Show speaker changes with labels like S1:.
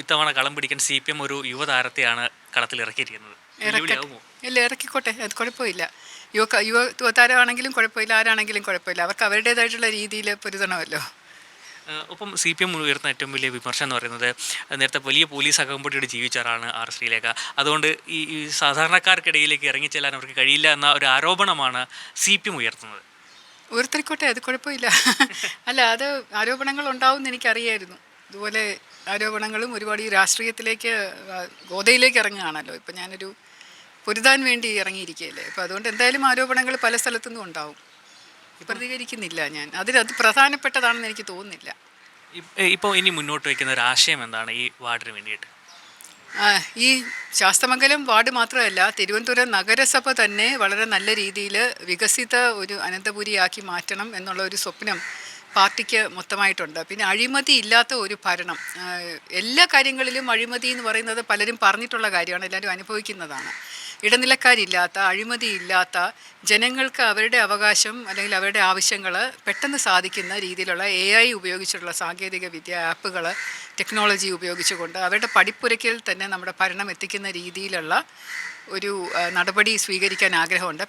S1: ഇത്തവണ കളം പിടിക്കാൻ സി പി എം ഒരു യുവതാരത്തെയാണ് കളത്തിൽ ഇറക്കിയിരിക്കുന്നത്.
S2: ഇല്ല ഇറക്കിക്കോട്ടെ. അത് കുഴപ്പമില്ല. യുവ യുവ യുവതാരമാണെങ്കിലും കുഴപ്പമില്ല. ആരാണെങ്കിലും കുഴപ്പമില്ല. അവർക്ക് അവരുടേതായിട്ടുള്ള രീതിയിൽ പൊരുതണമല്ലോ.
S1: ഒപ്പം സി പി എം ഉയർത്തുന്ന ഏറ്റവും വലിയ വിമർശനം എന്ന് പറയുന്നത് നേരത്തെ വലിയ പോലീസ് അകമ്പടിയോട് ജീവിച്ചവരാണ് ആർ ശ്രീലേഖ. അതുകൊണ്ട് ഈ ഈ സാധാരണക്കാർക്കിടയിലേക്ക് ഇറങ്ങിച്ചെല്ലാൻ അവർക്ക് കഴിയില്ല എന്ന ഒരു ആരോപണമാണ് സി പി എം ഉയർത്തുന്നത്.
S2: ഉയർത്തിക്കോട്ടെ. അത് കുഴപ്പമില്ല. അല്ല അത് ആരോപണങ്ങൾ ഉണ്ടാവും എന്ന് എനിക്കറിയായിരുന്നു. ഇതുപോലെ ആരോപണങ്ങളും ഒരുപാട് ഈ രാഷ്ട്രീയത്തിലേക്ക് ഗോതയിലേക്ക് ഇറങ്ങുകയാണല്ലോ. ഇപ്പം ഞാനൊരു പൊരുതാൻ വേണ്ടി ഇറങ്ങിയിരിക്കുകയല്ലേ. അപ്പോൾ അതുകൊണ്ട് എന്തായാലും ആരോപണങ്ങൾ പല സ്ഥലത്തുനിന്നും ഉണ്ടാവും. പ്രതികരിക്കുന്നില്ല ഞാൻ. അതിൽ അത് പ്രധാനപ്പെട്ടതാണെന്ന് എനിക്ക് തോന്നുന്നില്ല.
S1: ഇപ്പോൾ ഇനി മുന്നോട്ട് വയ്ക്കുന്ന ഒരു ആശയം എന്താണ് ഈ വാർഡിന് വേണ്ടിയിട്ട്?
S2: ഈ ശാസ്തമംഗലം വാർഡ് മാത്രമല്ല തിരുവനന്തപുരം നഗരസഭ തന്നെ വളരെ നല്ല രീതിയിൽ വികസിത ഒരു അനന്തപുരിയാക്കി മാറ്റണം എന്നുള്ള ഒരു സ്വപ്നം പാർട്ടിക്ക് മൊത്തമായിട്ടുണ്ട്. പിന്നെ അഴിമതി ഇല്ലാത്ത ഒരു ഭരണം. എല്ലാ കാര്യങ്ങളിലും അഴിമതി എന്ന് പറയുന്നത് പലരും പറഞ്ഞിട്ടുള്ള കാര്യമാണ് എല്ലാവരും അനുഭവിക്കുന്നതാണ്. ഇടനിലക്കാരില്ലാത്ത അഴിമതി ഇല്ലാത്ത ജനങ്ങൾക്ക് അവരുടെ അവകാശം അല്ലെങ്കിൽ അവരുടെ ആവശ്യങ്ങൾ പെട്ടെന്ന് സാധിക്കുന്ന രീതിയിലുള്ള എ ഐ ഉപയോഗിച്ചിട്ടുള്ള സാങ്കേതിക വിദ്യ ആപ്പുകൾ ടെക്നോളജി ഉപയോഗിച്ചുകൊണ്ട് അവരുടെ പടിപ്പുരയ്ക്കിൽ തന്നെ നമ്മുടെ ഭരണം എത്തിക്കുന്ന രീതിയിലുള്ള ഒരു നടപടി സ്വീകരിക്കാൻ ആഗ്രഹമുണ്ട്.